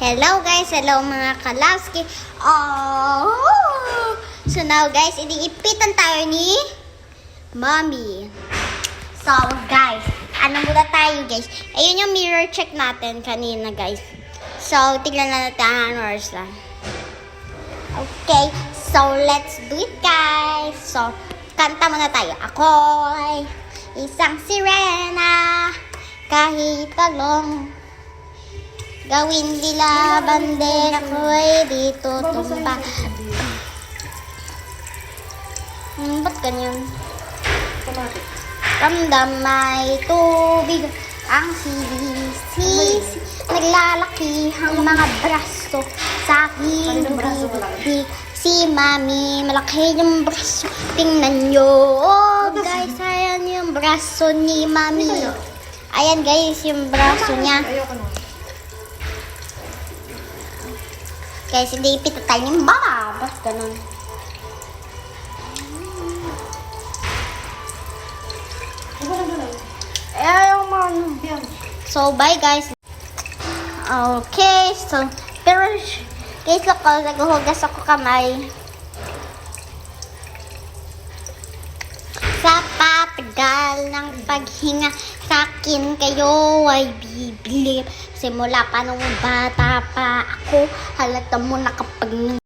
Hello guys, hello mga kalawski. Oh! So now guys, iniipitan tayo ni Mommy. So guys, ano muna tayo guys? Ayun yung mirror check natin kanina guys. So, tignan na natin ang oras lang. Okay, so let's do it guys. So, kanta muna tayo. Ako ay isang sirena kahit talong Gawin nila bandera ko'y dito tumba. Hmm, ba't ganyan? Ramdam may tubig ang sinisisi. Naglalaki ang mga braso sa aking bibig. Si Mami, malaki yung braso. Tingnan nyo. Oh, guys, ayan yung braso ni Mami. Ayan guys, yung braso niya. Ayoko na. Guys, hindi ipita tayo ng baba. Basta ganun. Ayaw. Yan. So, bye guys. Okay, so, pero, guys, ako, naghuhugas ako kamay. Sa patagal ng paghinga sa akin kayo ay bibili. Simula pa nung bata pa ako, halata mo na kapag